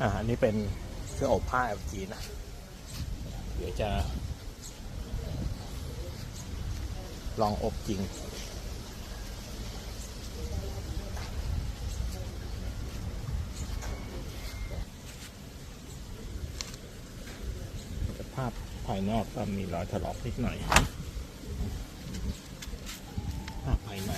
อ่าอันนี้เป็นเครื่องอบผ้า LG นะ เดี๋ยวจะลองอบจริง ภาพภายนอกก็มีรอยถลอกนิดหน่อยภาพภายใน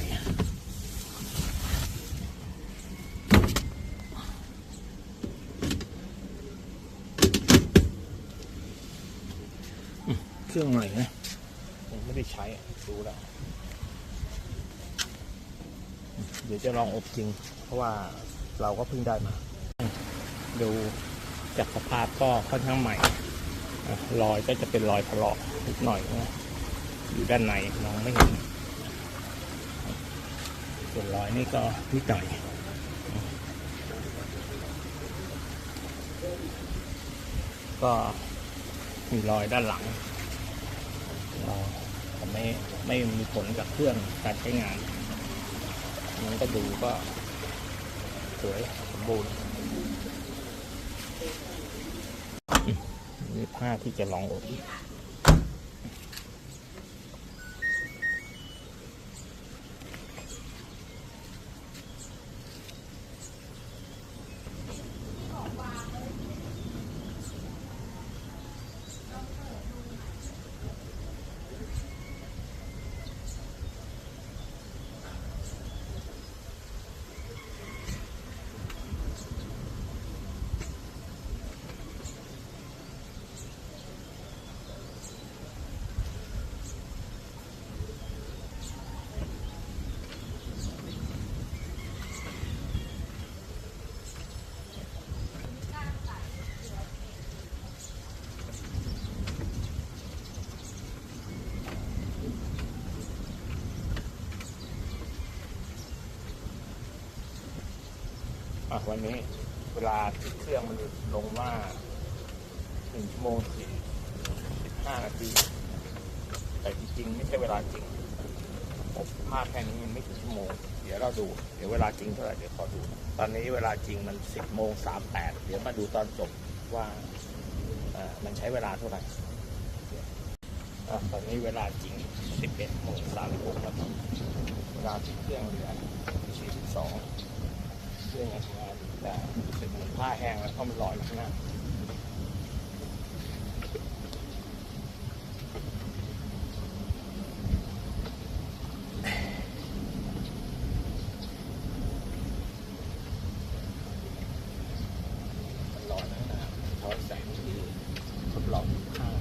อืม เครื่องใหม่นะยังไม่ได้ใช้ดูแล้ว เดี๋ยวจะลองอบจริง เพราะว่าเราก็เพิ่งได้มา ดูจากสภาพก็ค่อนข้างใหม่รอยก็จะเป็นรอยถลอกนิดหน่อยนะอยู่ด้านในมองไม่เห็นส่วนรอยนี่ก็นิดหน่อยก็มีรอยด้านหลัง เราแต่ไม่ไม่มีผลกับเครื่องการใช้งานมันก็ดูก็สวยสมบูรณ์มีผ้าที่จะลองอบ วันนี้ เวลาที่เครื่องมันลงว่าหนึ่งชั่วโมงสี่สิบห้านาที แต่จริงๆ ไม่ใช่เวลาจริงผมภาพแค่นี้มันไม่ถึงชั่วโมง เดี๋ยวเราดู เดี๋ยวเวลาจริงเท่าไหร่เดี๋ยวขอดู ตอนนี้เวลาจริงมันสิบโมงสามแปดเดี๋ยวมาดูตอนจบว่ามันใช้เวลาเท่าไหร่ตอนนี้เวลาจริงสิบเอ็ดโมงสามหกนาทีเวลาที่เครื่องเรือ42 ช่วยงานทำงาเแต่ผ้าแห้งแล้วก็มันลอยข้างหน้าลอยนะครับเพราะแสงดีทดลองข้าง